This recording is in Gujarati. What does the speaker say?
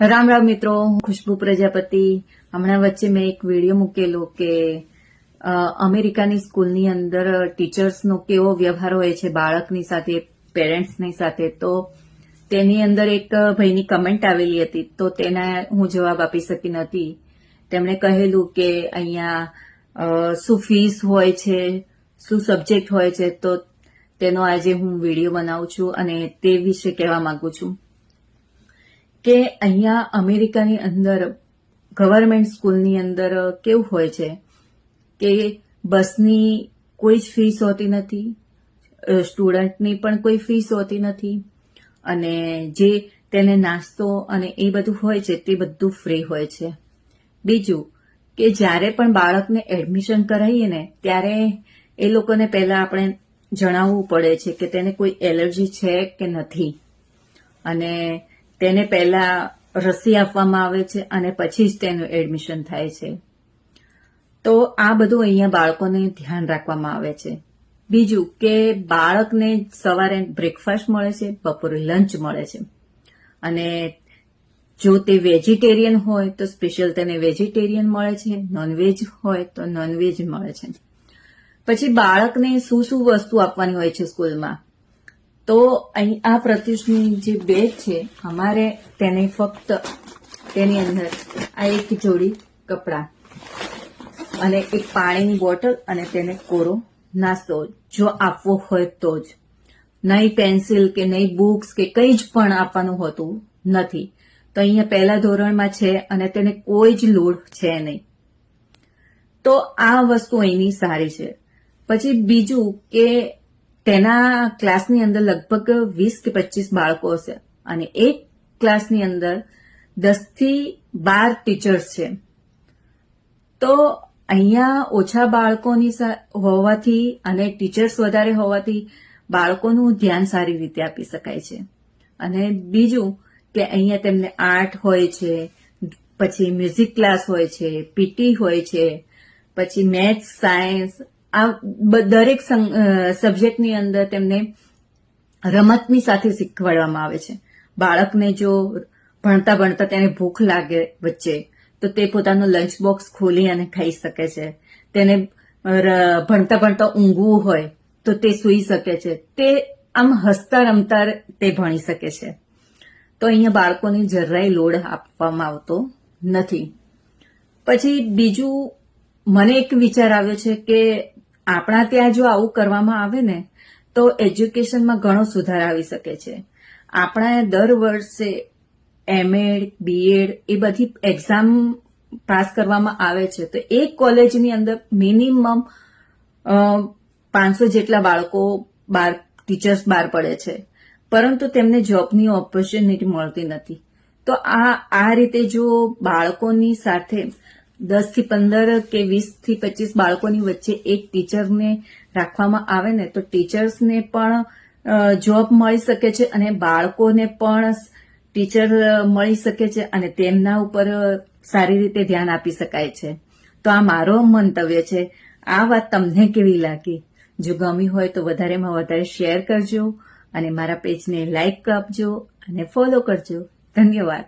રામ રામ મિત્રો ખુશ્બુ પ્રજાપતિ. હમણાં વચ્ચે મેં એક વીડિયો મૂકેલો કે અમેરિકાની સ્કૂલની અંદર ટીચર્સનો કેવો વ્યવહાર હોય છે બાળકની સાથે પેરેન્ટ્સની સાથે, તો તેની અંદર એક ભાઈની કમેન્ટ આવેલી હતી. તો તેના હું જવાબ આપી શકી નથી. તેમણે કહેલું કે અહીંયા શું ફીસ હોય છે, શું સબ્જેક્ટ હોય છે, તો તેનો આજે હું વીડિયો બનાવું છું અને તે વિશે કહેવા માંગુ છું. કે અહીંયા અમેરિકાની અંદર ગવર્મેન્ટ સ્કૂલની અંદર કેવું હોય છે કે બસની કોઈ જ ફીસ હોતી નથી સ્ટુડન્ટની પણ કોઈ ફીસ હોતી નથી, અને જે તેને નાસ્તો અને એ બધું હોય છે તે બધું ફ્રી હોય છે. બીજું કે જ્યારે પણ બાળકને એડમિશન કરાવીએ ને, ત્યારે એ લોકોને પહેલા આપણે જણાવવું પડે છે કે તેને કોઈ એલર્જી છે કે નથી. અને તેને પહેલા રસી આપવામાં આવે છે અને પછી જ તેનું એડમિશન થાય છે. તો આ બધું અહીંયા બાળકોને ધ્યાન રાખવામાં આવે છે. બીજું કે બાળકને સવારે બ્રેકફાસ્ટ મળે છે, બપોરે લંચ મળે છે. અને જો તે વેજીટેરિયન હોય તો સ્પેશિયલ તેને વેજીટેરિયન મળે છે નોનવેજ હોય તો નોનવેજ મળે છે. પછી બાળકને શું શું વસ્તુ આપવાની હોય છે સ્કૂલમાં તો અહીં આ પ્રત્યુષની જે બેગ છે, અમારે તેને ફક્ત તેની અંદર આ એક જોડી કપડાં અને એક પાણીની બોટલ અને તેને કોરો નાસ્તો જો આપવો હોય તો જ. નહીં પેન્સિલ કે નહીં બુક્સ કે કંઈ જ પણ આપવાનું હોતું નથી. તો અહીંયા પહેલા ધોરણમાં છે અને તેને કોઈ જ લોડ છે નહીં. તો આ વસ્તુ અહીંની સારી છે. પછી બીજું કે તેના ક્લાસની અંદર લગભગ વીસ કે પચીસ બાળકો હશે. અને એક ક્લાસની અંદર દસથી બાર ટીચર્સ છે. તો અહીંયા ઓછા બાળકોની હોવાથી અને ટીચર્સ વધારે હોવાથી બાળકોનું ધ્યાન સારી રીતે આપી શકાય છે. અને બીજું કે અહીંયા તેમને આર્ટ હોય છે, પછી મ્યુઝિક ક્લાસ હોય છે પીટી હોય છે, પછી મેથ્સ સાયન્સ આ દરેક સબ્જેક્ટની અંદર તેમને રમતની સાથે શીખવાડવામાં આવે છે. બાળકને જો ભણતા ભણતા તેને ભૂખ લાગે વચ્ચે, તો તે પોતાનું લંચ બોક્સ ખોલી અને ખાઈ શકે છે. તેને ભણતા ભણતા ઊંઘવું હોય, તો તે સૂઈ શકે છે. તે આમ હસતા રમતા તે ભણી શકે છે. તો અહીંયા બાળકોને જરાય લોડ આપવામાં આવતો નથી. પછી બીજું, મને એક વિચાર આવ્યો છે કે આપણા ત્યાં જો આવું કરવામાં આવે ને, તો એજ્યુકેશનમાં ઘણો સુધાર આવી શકે છે. આપણા દર વર્ષે એમએડ બીએડ એ બધી એક્ઝામ પાસ કરવામાં આવે છે. તો એક કોલેજની અંદર મિનિમમ પાંચસો જેટલા બાળકો બાર ટીચર્સ બહાર પડે છે. પરંતુ તેમને જોબની ઓપોર્ચ્યુનિટી મળતી નથી. તો આ આ રીતે જો બાળકોની સાથે દસથી પંદર કે વીસથી પચીસ બાળકોની વચ્ચે એક ટીચરને રાખવામાં આવે ને, તો ટીચર્સને પણ જોબ મળી શકે છે અને બાળકોને પણ ટીચર મળી શકે છે અને તેમના ઉપર સારી રીતે ધ્યાન આપી શકાય છે. તો આ મારો મંતવ્ય છે. આ વાત તમને કેવી લાગી? જો ગમી હોય તો વધારેમાં વધારે શેર કરજો અને મારા પેજને લાઈક આપજો અને ફોલો કરજો. ધન્યવાદ.